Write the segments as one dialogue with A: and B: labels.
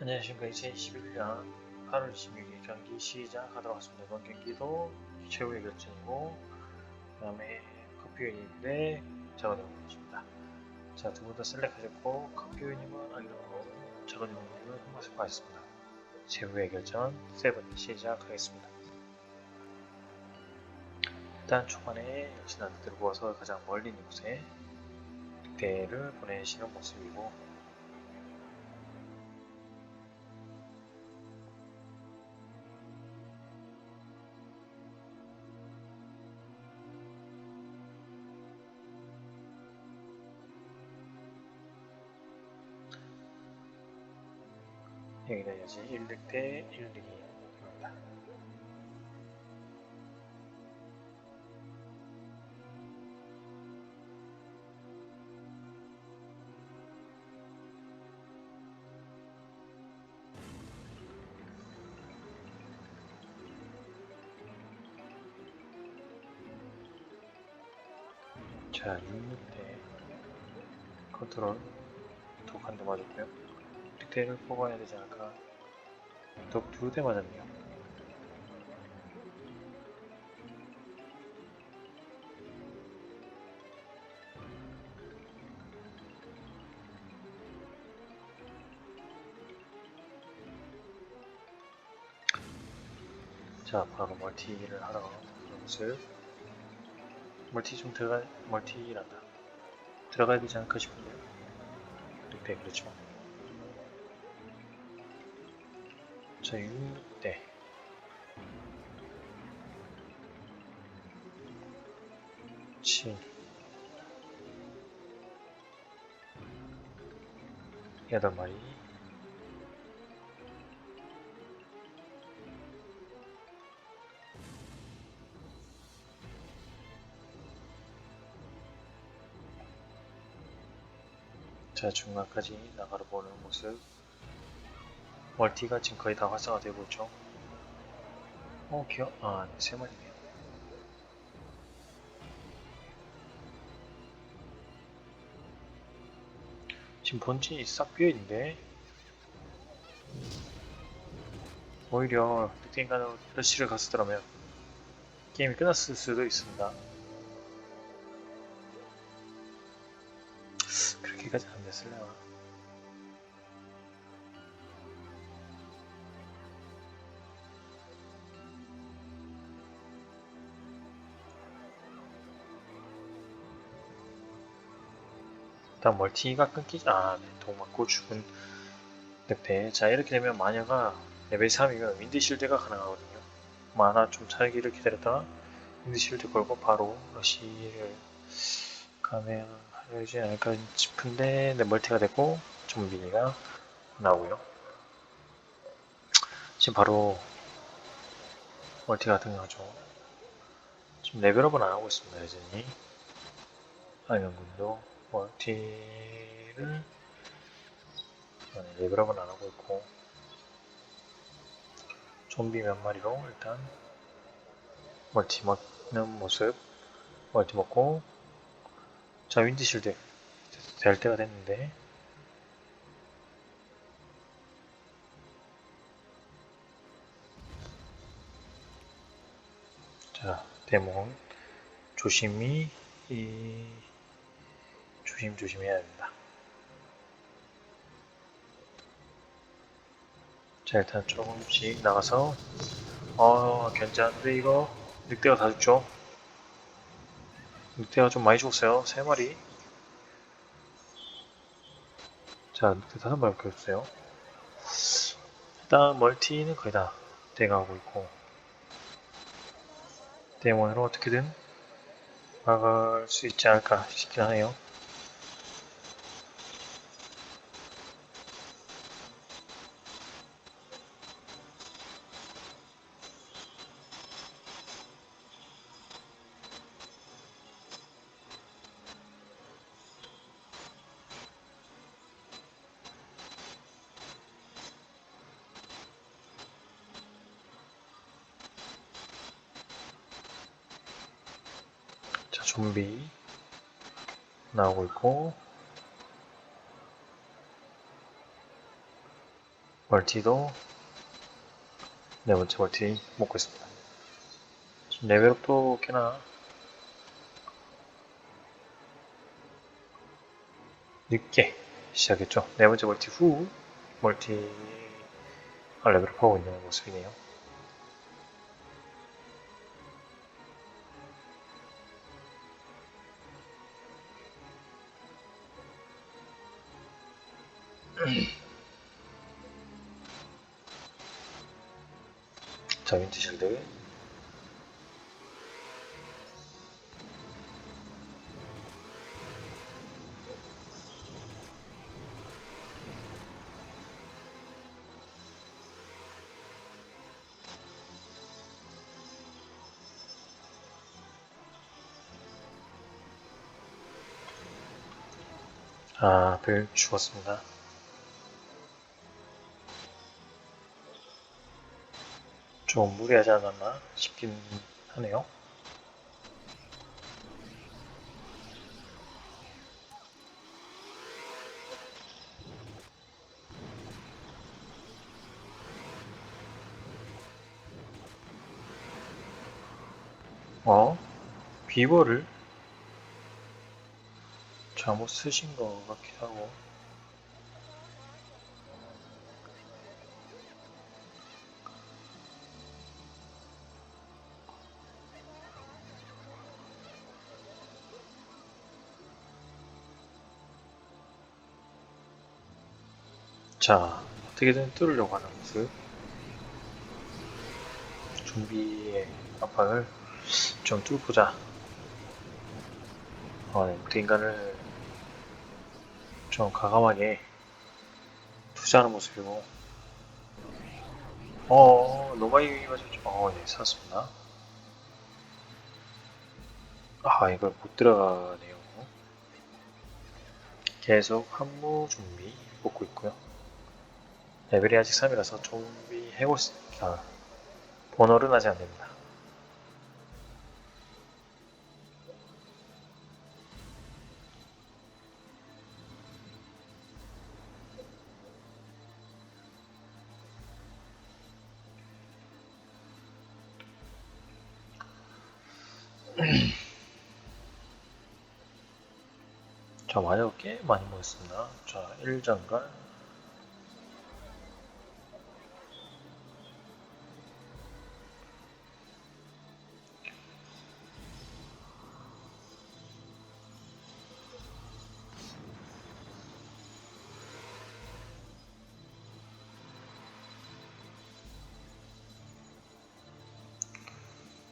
A: 안녕하십니까 2021년 8월 26일 경기 시작하도록 하겠습니다. 이번 경기도 최후의 결전이고 그 다음에 커피유님인데 작업용님이십니다. 자 두 분 다 셀렉하셨고 커피유님은 알려고 작업용님을 한번씩 하겠습니다. 최후의 결전 세븐 시작하겠습니다. 일단 초반에 역시나 들고 와서 가장 멀리 있는 곳에 늑대를 보내시는 모습이고 여기는 여지 1늑대 1늑입니다. 자, 6늑대 컨트롤 독한 대 맞았고요. 늑대를 뽑아야 되지 않을까? 독 두 대 맞았네요. 자, 바로 멀티를 하러 모습. 멀티 좀 들어가, 멀티란다. 들어가야 되지 않을까 싶은데요. 늑대, 그렇죠. 자, 6대. 칠. 여덟 마리. 자, 중간까지 나가러 보는 모습. 멀티가 지금 거의 다 활성화 되고 있죠. 어, 귀여, 아, 네, 세 마리네요. 지금 본진이 싹 비어있는데, 오히려 늑대인간으로 러시를 갔었더라면 게임이 끝났을 수도 있습니다. 그렇게까지 안 됐을래나. 일단 멀티가 끊기지 아, 네, 동 맞고 죽은 늑대. 자, 이렇게 되면 마녀가 레벨 3이면 윈드실드가 가능하거든요. 만화 좀 차기를 기다렸다가 윈드실드 걸고 바로 러시를 가면 하지 않을까 싶은데 네, 멀티가 됐고 좀비니가 나오고요. 지금 바로 멀티가 등장하죠. 지금 레벨업은 안 하고 있습니다, 여전히. 아이언군도 멀티를 레벨업은 안 하고 있고 좀비 몇 마리로 일단 멀티 먹는 모습 멀티 먹고 자 윈드실드. 될 때가 됐는데. 자 데몬. 조심히 이 조심조심 해야 됩니다. 자 일단 조금씩 나가서 어 괜찮은데 이거 늑대가 다 죽죠? 늑대가 좀 많이 죽었어요. 세 마리. 자 늑대 다섯 마리밖에 없어요. 일단 멀티는 거의 다 돼가고 있고 데몬으로 어떻게든 막을 수 있지 않을까 싶긴 하네요. 자, 좀비 나오고 있고 멀티도 네 번째 멀티 먹고 있습니다. 지금 레벨업도 꽤나 늦게 시작했죠. 네 번째 멀티 후 멀티 아, 레벨업하고 있는 모습이네요. 자, 윈드실드. 아, 별 죽었습니다. 좀 무리하지 않았나 싶긴 하네요. 어? 비버를 잘못 쓰신 것 같기도 하고 자 어떻게든 뚫으려고 하는 모습 좀비의 압박을 좀 뚫고자. 어, 네, 그 인간을 좀 과감하게 투자하는 모습이고. 어 노바이 맞았죠 어네 살았습니다. 아 이걸 못 들어가네요. 계속 한무 좀비 뽑고 있고요 레벨이 아직 3이라서 좀비 해고 아, 번호는 아직 안됩니다 자, 마녀가 꽤 많이 모였습니다. 자, 1장간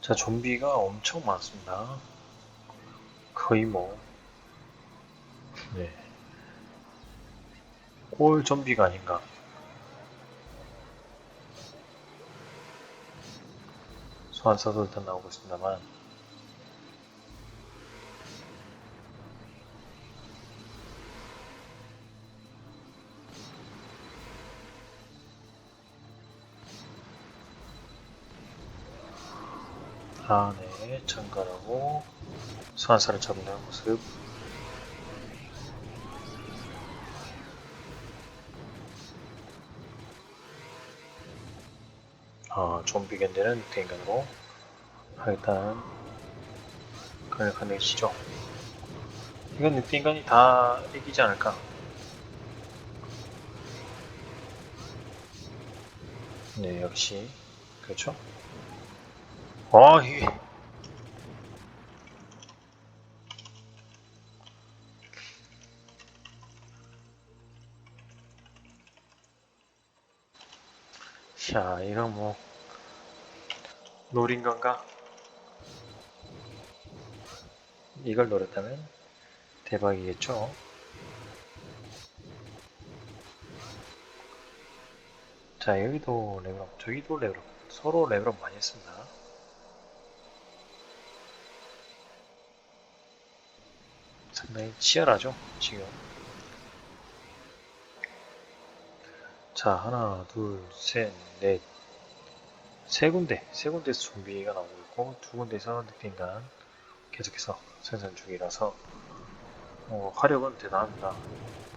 A: 자, 좀비가 엄청 많습니다. 거의 뭐, 네. 꼴 좀비가 아닌가. 소환사도 일단 나오고 있습니다만, 아, 네. 참가하고 소환사를 잡는 모습. 아, 좀비 견제는 늑대인간으로 일단 강력한내시죠 이건 늑대인간이 다 이기지 않을까 네 역시 그렇죠 아 이게 자 이건 뭐 노린 건가? 이걸 노렸다면 대박이겠죠? 자 여기도 레벨업 저기도 레벨업 서로 레벨업 많이 했습니다 상당히 치열하죠 지금. 자 하나 둘셋넷. 세 군데 세 군데서 좀비가 나오고 있고 두 군데서 늑대인간 계속해서 생산 중이라서 어, 화력은 대단합니다.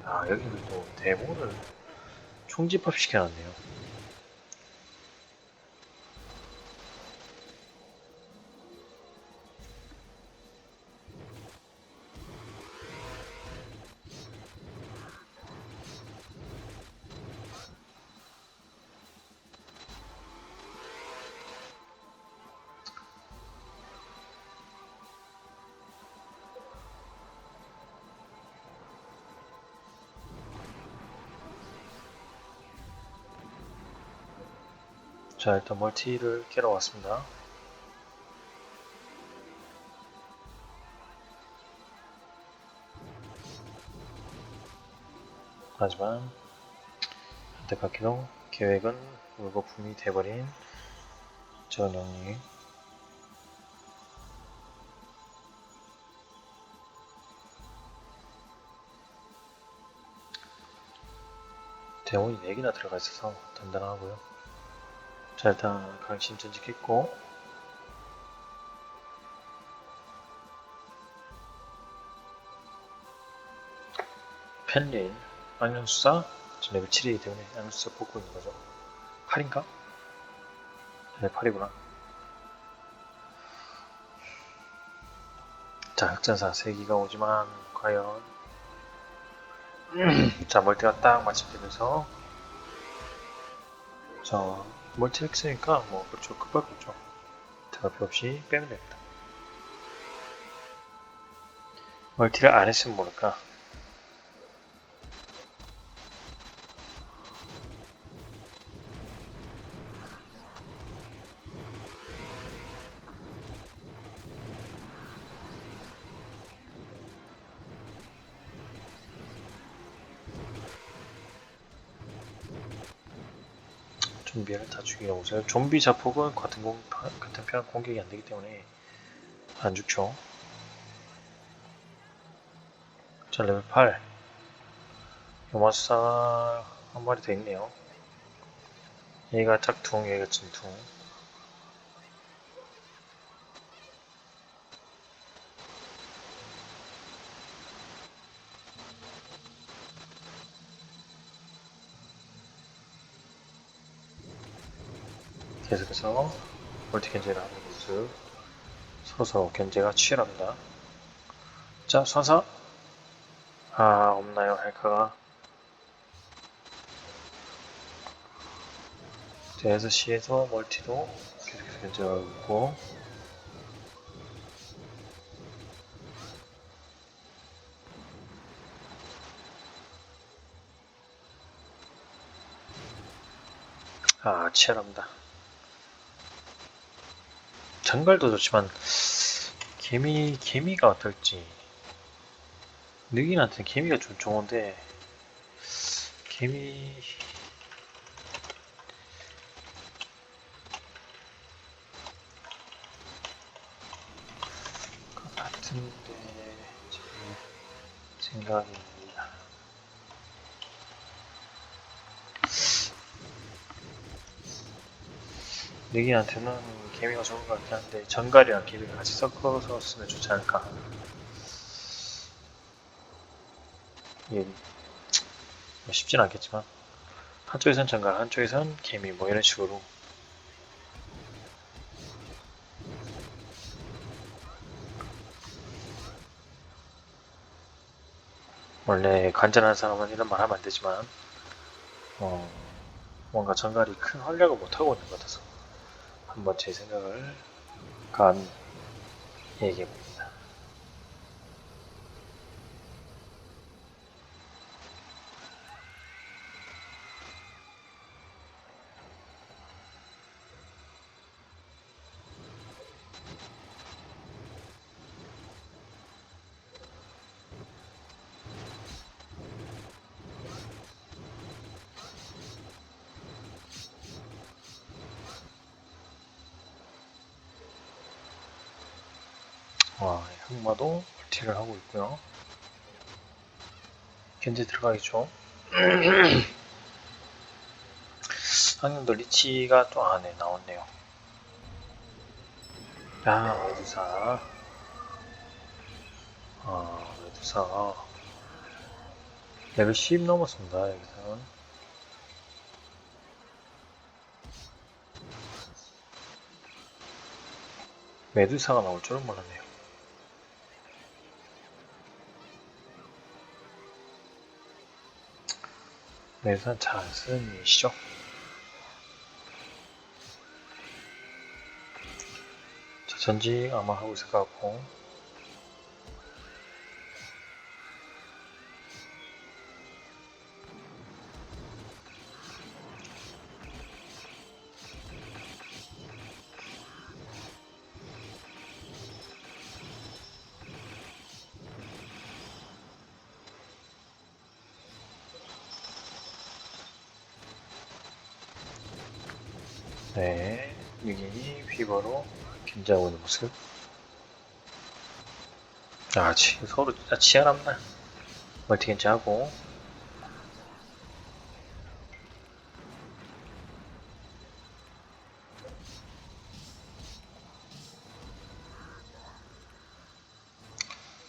A: 아 여기는 또 대본을 총집합 시켜놨네요. 자 일단 멀티를 깨러 왔습니다. 하지만 안타깝게도 계획은 물거품이 돼버린 전영리 대원이 4개나 들어가 있어서 단단하고요. 자 일단 강신 전직했고. 펜릴 악령수사 지금 레벨 7이기 때문에 악령수사 뽑고 있는 거죠. 8인가? 네 8이구나. 자 흑전사 3기가 오지만 과연. 자 멀티가 딱 맞춰지면서. 자 멀티 했으니까 뭐 그렇죠 급할 거죠. 대답이 없이 빼면 됩니다. 멀티를 안 했으면 모를까 좀비를 다 죽이려고 보세요. 좀비 자폭은 같은, 공, 같은 편 공격이 안 되기 때문에 안 죽죠. 자, 레벨 8. 요마사 한 마리 더 있네요. 얘가 짝퉁, 얘가 진퉁. 계속해서 멀티 견제를 하는 모습 서서 견제가 치열합니다. 자 서서. 아 없나요 헬카가? 자 6시에서 멀티도 계속해서 견제하고 있고. 아 치열합니다 장갈도 좋지만 개미 개미가 어떨지. 느긴한테는 개미가 좀 좋은데 개미. 것 같은데 제 생각입 느긴한테는 개미가 좋은 것 같긴 한데 전갈이랑 개미가 같이 섞어서 쓰면 좋지 않을까. 예, 뭐 쉽진 않겠지만. 한쪽에선 전갈 한쪽에선 개미 뭐 이런 식으로. 원래 관전하는 사람은 이런 말 하면 안 되지만 어, 뭔가 전갈이 큰 활약을 못하고 있는 것 같아서 한번 제 생각을 감히 얘기해 봅니다. 와, 흑마도 멀티를 하고 있고요. 겐지 들어가겠죠. 상영도 리치가 또 안에 나왔네요. 야, 외두사. 아, 외두사. 레벨 10 넘었습니다, 여기서는. 메두사가 나올 줄은 몰랐네요. 쓰는 일이시죠? 자, 전직 아마 하고 있을 것 같고 네, 유gin이 휘버로 견제하고 있는 모습. 아, 치, 서로 진짜 치열합니다. 멀티 견제하고.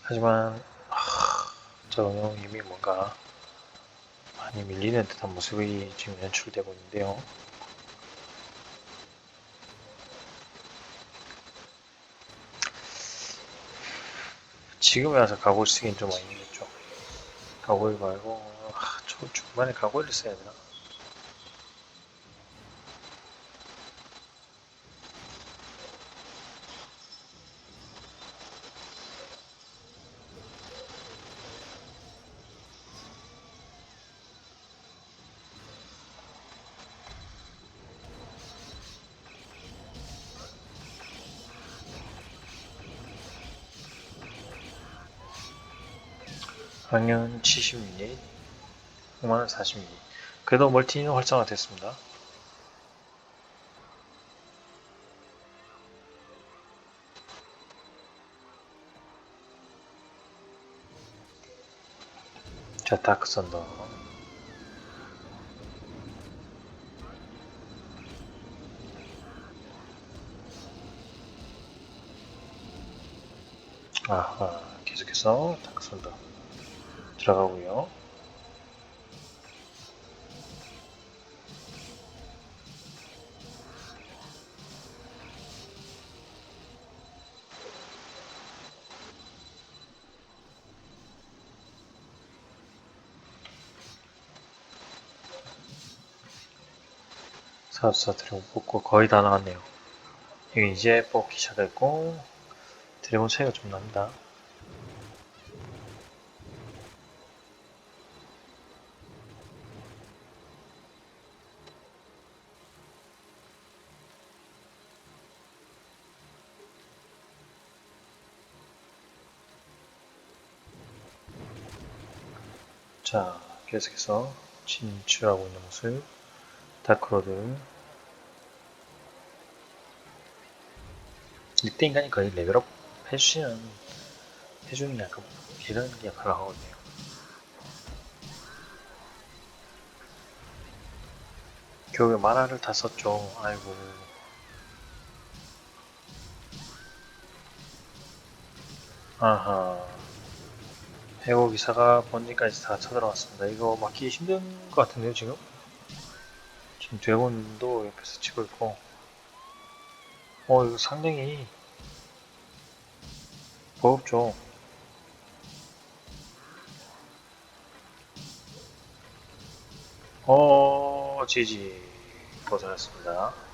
A: 하지만, 하, 저 응용님이 뭔가 많이 밀리는 듯한 모습이 지금 연출되고 있는데요. 지금에 와서 각오를 쓰긴 좀 아니겠죠. 각오를 말고, 아, 저 중반에 각오를 써야 되나? 학년 70mm, 5만원 40mm. 그래도 멀티는 활성화 됐습니다. 자, 다크 썬더. 아하, 계속해서 다크 썬더. 들어가고요. 사수사 드래곤 뽑고 거의 다 나왔네요. 여기 이제 뽑기 시작했고 드래곤 차이가 좀 납니다. 자, 계속해서 진출하고 있는 모습. 다크로드. 늑대 인간이 거의 레벨업 해주시는, 해주는 약간 이런 역할을 하거든요. 결국에 만화를 다 썼죠. 아이고. 아하. 해고 기사가 본진까지 다 쳐들어왔습니다. 이거 막기 힘든 것 같은데요, 지금? 지금 드래곤도 옆에서 치고 있고. 어, 이거 상당히 버겁죠. 어, 지지. 고생하셨습니다.